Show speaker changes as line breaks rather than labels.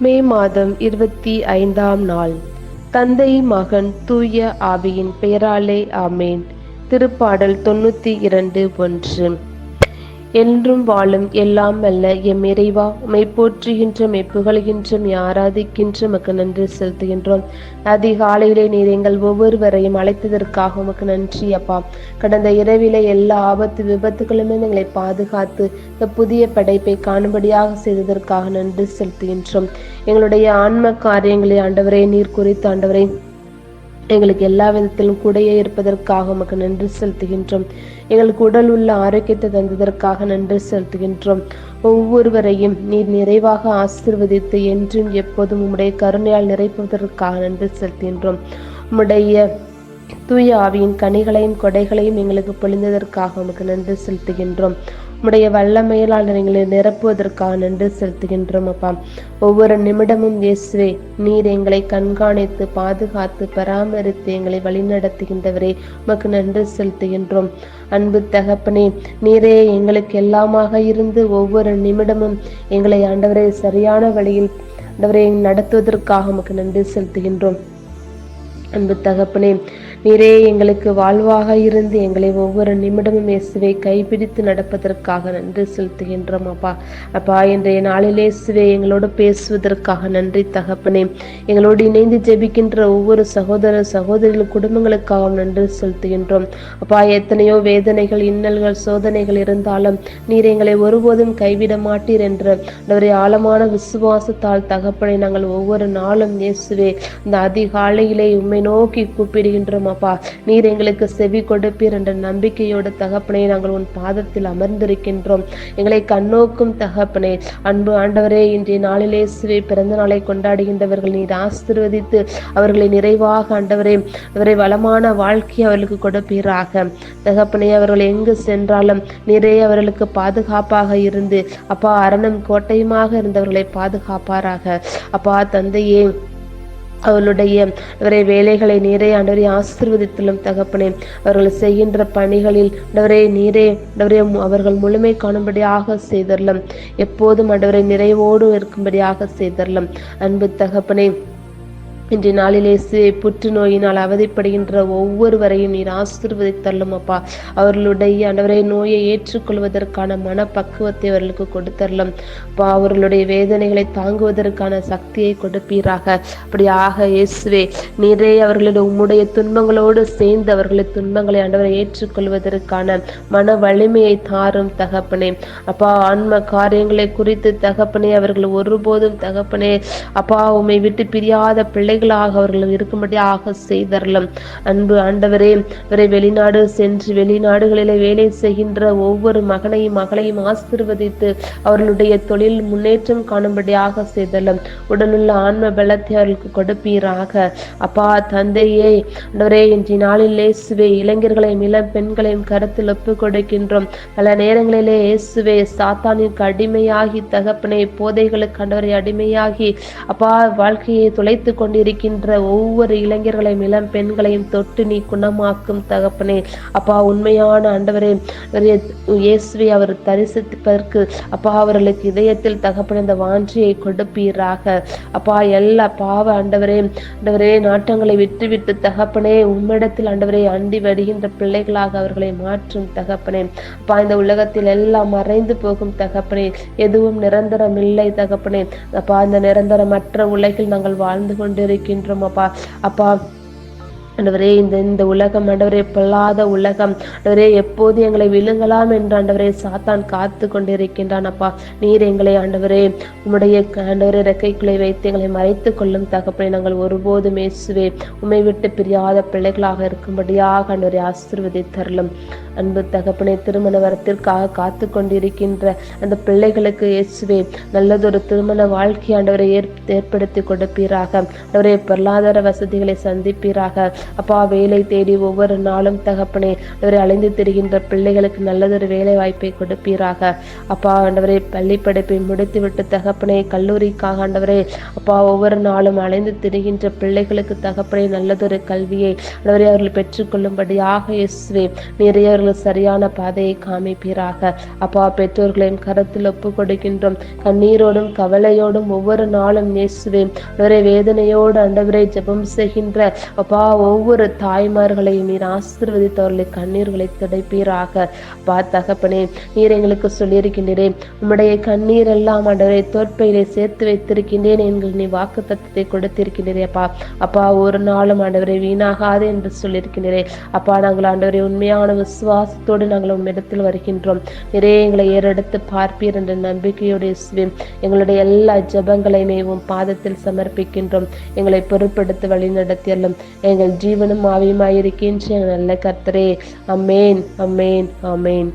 மே மாதம் இருபத்தி ஐந்தாம் நாள். தந்தை மகன் தூய ஆவியின் பெயராலே ஆமேன். திருப்பாடல் தொண்ணூற்றி இரண்டு ஒன்று. என்றும் வாழும் எல்லாம் அல்ல. எம் இறைவா உமை போற்றுகின்ற மெய் ஆராதிக்கின்ற மக்கு நன்றி செலுத்துகின்றோம். அதிகாலையிலே நீர் எங்கள் ஒவ்வொருவரையும் அழைத்ததற்காக உமக்கு நன்றி அப்பா. கடந்த இரவிலே எல்லா ஆபத்து விபத்துகளுமே எங்களை பாதுகாத்து இந்த புதிய படைப்பை காணும்படியாக செய்ததற்காக நன்றி செலுத்துகின்றோம். எங்களுடைய ஆன்ம காரியங்களை ஆண்டவரே நீர் குறித்து ஆண்டவரை எங்களுக்கு எல்லா விதத்திலும் கூடையே இருப்பதற்காக உமக்கு நன்றி செலுத்துகின்றோம். எங்களுக்கு உடல் உள்ள ஆரோக்கியத்தை தந்ததற்காக நன்றி செலுத்துகின்றோம். ஒவ்வொருவரையும் நீர் நிறைவாக ஆசிர்வதித்து என்றும் எப்போதும் உம்முடைய கருணையால் நிறைப்பதற்காக நன்றி செலுத்துகின்றோம். உம்முடைய தூய ஆவியின் கனிகளையும் கொடைகளையும் எங்களுக்கு பொழிந்ததற்காக உமக்கு நன்றி செலுத்துகின்றோம். உம்முடைய வல்லமையிலால் எங்களை நிரப்புவதற்காக நன்றி செலுத்துகின்றோம் அப்பா. ஒவ்வொரு நிமிடமும் இயேசுவே நீர் எங்களை கண்காணித்து பாதுகாத்து பராமரித்து எங்களை வழிநடத்துகின்றவரே உமக்கு நன்றி செலுத்துகின்றோம். அன்பு தகப்பனே நீரே எங்களுக்கு எல்லாமாக இருந்து ஒவ்வொரு நிமிடமும் எங்களை ஆண்டவரை சரியான வழியில் ஆண்டவரை நடத்துவதற்காக உமக்கு நன்றி செலுத்துகின்றோம். அன்பு தகப்பனே நீரே எங்களுக்கு வாழ்வாக இருந்து எங்களை ஒவ்வொரு நிமிடமும் இயேசுவை கைப்பிடித்து நடப்பதற்காக நன்றி செலுத்துகின்றோம் அப்பா. அப்பா இன்றைய நாளில் இயேசுவை எங்களோடு பேசுவதற்காக நன்றி தகப்பனே. எங்களோடு இணைந்து ஜெபிக்கின்ற ஒவ்வொரு சகோதர சகோதரிகள் குடும்பங்களுக்காகவும் நன்றி செலுத்துகின்றோம். அப்பா எத்தனையோ வேதனைகள் இன்னல்கள் சோதனைகள் இருந்தாலும் நீர் எங்களை ஒருபோதும் கைவிட மாட்டீர் என்ற ஒரு ஆழமான விசுவாசத்தால் தகப்பனை நாங்கள் ஒவ்வொரு நாளும் இயேசுவே இந்த அதிகாலையிலே உண்மை நோக்கி கூப்பிடுகின்றோம் அப்பா நீர் எங்களுக்கு செவி கொடுப்பீர் என்ற நம்பிக்கையோட தகப்பனை நாங்கள் உன் பாதத்தில் அமர்ந்திருக்கின்றோம். எங்களை கண்ணோக்கும் தகப்பனே. அன்பு ஆண்டவரே இன்றைய நாளிலே சிவை பிறந்த நாளை கொண்டாடுகின்றவர்கள் நீர் ஆசிர்வதித்து அவர்களை நிறைவாக ஆண்டவரே அவரை வளமான வாழ்க்கை அவர்களுக்கு கொடுப்பீராக. தகப்பனே அவர்கள் எங்கு சென்றாலும் நீரே அவர்களுக்கு பாதுகாப்பாக இருந்து அப்பா அரணம் கோட்டையுமாக இருந்தவர்களை பாதுகாப்பாராக. அப்பா தந்தையே அவளுடைய அவரை வேலைகளை நீரே ஆண்டவரை ஆசிர்வதித்துள்ளும் தகப்பனே. அவர்கள் செய்கின்ற பணிகளில் ஆண்டவரே நீரே ஆண்டவரே அவர்கள் முழுமை காணும்படியாக செய்தரலாம் எப்போதும் ஆண்டவரை நிறைவோடு இருக்கும்படியாக செய்தரலாம். அன்பு தகப்பனே இன்றைய நாளிலே புற்றுநோயினால் அவதிப்படுகின்ற ஒவ்வொருவரையும் நீர் ஆசிர்வதித்தள்ளும் அப்பா. அவர்களுடைய அண்டவரை நோயை ஏற்றுக்கொள்வதற்கான மனப்பக்குவத்தை அவர்களுக்கு கொடுத்தரலும். அப்பா அவர்களுடைய வேதனைகளை தாங்குவதற்கான சக்தியை கொடுப்பீராக. அப்படியாக இயேசுவே நீரே அவர்களுடைய உம்முடைய துன்பங்களோடு சேர்ந்து அவர்களுடைய துன்பங்களை ஆண்டவரை ஏற்றுக்கொள்வதற்கான மன வலிமையை தாரும் தகப்பனே. அப்பா ஆன்ம காரியங்களை குறித்து தகப்பனே அவர்கள் ஒருபோதும் தகப்பனே அப்பா உம்மை விட்டு பிரியாத பிள்ளை பிள்ளைகளாக அவர்கள் இருக்கும்படி ஆக செய்தரலும். அன்பு ஆண்டவரே இவரை வெளிநாடு சென்று வெளிநாடுகளிலே வேலை செய்கின்ற ஒவ்வொரு மகனையும் மகளையும் ஆசிர்வதித்து அவர்களுடைய தொழில் முன்னேற்றம் காணும்படியாக செய்தலும் உடலுள்ள ஆன்ம பலத்தை அவர்களுக்கு கொடுப்பீராக. அப்பா தந்தையே ஆண்டவரே இன்றைய நாளில் இயேசுவே இளைஞர்களையும் இளம் பெண்களையும் கருத்தில் ஒப்பு கொடுக்கின்றோம். பல நேரங்களிலே இயேசுவே சாத்தானிற்கு அடிமையாகி தகப்பனை போதைகளுக்கு கண்டவரை அடிமையாகி அப்பா வாழ்க்கையை துளைத்து இருக்கின்ற ஒவ்வொரு இளைஞர்களையும் இளம் பெண்களையும் தொட்டு நீ குணமாக்கும் தகப்பனே. அப்பா உண்மையான ஆண்டவரே இயேசுவை அவர் தரிசிப்பதற்கு அப்பா அவர்களுக்கு இதயத்தில் தகப்பன இந்த வாஞ்சியை கொடுப்பீராக. அப்பா எல்லா பாவ ஆண்டவரே ஆண்டவரே நாட்டங்களை விட்டுவிட்டு தகப்பனே உம்மிடத்தில் ஆண்டவரை அண்டி வடிகின்ற பிள்ளைகளாக அவர்களை மாற்றும் தகப்பனே. அப்பா இந்த உலகத்தில் எல்லாம் மறைந்து போகும் தகப்பனே எதுவும் நிரந்தரம் இல்லை தகப்பனே. அப்பா இந்த நிரந்தரமற்ற உலகில் நாங்கள் வாழ்ந்து கொண்டிருக்கிறோம். கொண்டிருக்கின்றோம் அப்பா. அப்பா ஆண்டவரே இந்த இந்த உலகம் ஆண்டவரே பொல்லாத உலகம். ஆண்டவரே எப்போது எங்களை விழுங்கலாம் என்று ஆண்டவரே சாத்தான் காத்து கொண்டிருக்கின்றான் அப்பா. நீர் எங்களை ஆண்டவரே உம்முடைய ஆண்டவரே ரெக்கைக்குள்ளே வைத்து எங்களை மறைத்து கொள்ளும் தகப்பனை நாங்கள் ஒருபோதும் இயேசுவே உண்மை விட்டு பிரியாத பிள்ளைகளாக இருக்கும்படியாக ஆண்டவரை ஆசிர்வதி தரலும் அன்பு தகப்பனை திருமண வரத்திற்காக காத்து கொண்டிருக்கின்ற அந்த பிள்ளைகளுக்கு இயேசுவே நல்லதொரு திருமண வாழ்க்கை ஆண்டவரை ஏற்படுத்தி கொடுப்பீராக. ஆண்டவரே பொருளாதார வசதிகளை சந்திப்பீராக. அப்பா வேலை தேடி ஒவ்வொரு நாளும் தகப்பனே அவரை அலைந்து திரிகின்ற பிள்ளைகளுக்கு நல்லதொரு வேலை வாய்ப்பை கொடுப்பீராக. அப்பா ஆண்டவரே பள்ளி படிப்பை முடித்துவிட்டு தகப்பனே கல்லூரிக்காக ஆண்டவரே அப்பா ஒவ்வொரு நாளும் அலைந்து திரிகின்ற பிள்ளைகளுக்கு தகப்பனே நல்லதொரு கல்வியை ஆண்டவரே அவர்கள் பெற்றுக்கொள்ளும்படியாக இயேசுவே நிறைய அவர்கள் சரியான பாதையை காமிப்பீராக. அப்பா பெற்றோர்களையும் கரத்தில் ஒப்பு கொடுக்கின்றோம். கண்ணீரோடும் கவலையோடும் ஒவ்வொரு நாளும் இயேசுவே அவரை வேதனையோடு ஆண்டவரை ஜெபம் செய்கின்ற அப்பா ஒவ்வொரு ஒவ்வொரு தாய்மார்களையும் நீர் ஆசீர்வதித்தவர்களை கண்ணீர்களை துடைப்பீராக. அப்பா தகப்பனே நீர் எங்களுக்கு சொல்லியிருக்கின்றேன் உம்முடைய கண்ணீர் எல்லாம் ஆண்டவரை தோற்பையிலே சேர்த்து வைத்திருக்கின்றேன் எங்கள் நீ வாக்கு தத்துவத்தை கொடுத்திருக்கின்றே அப்பா. அப்பா ஒரு நாளும் ஆண்டவரை வீணாகாது என்று சொல்லியிருக்கின்றேன் அப்பா நாங்கள் ஆண்டவரை உண்மையான விசுவாசத்தோடு நாங்கள் உம்மிடத்தில் வருகின்றோம். நிறைய எங்களை ஏறெடுத்து பார்ப்பீர் என்ற நம்பிக்கையோடு இயேசுவே எங்களுடைய எல்லா ஜபங்களையுமே உம் பாதத்தில் சமர்ப்பிக்கின்றோம். எங்களை பொருட்படுத்தி வழி எங்கள் எங்கள் ஜீவனும் ஆவியுமாயிருக்கின்ற நல்ல கர்த்தரே அமேன் அமேன் அமேன்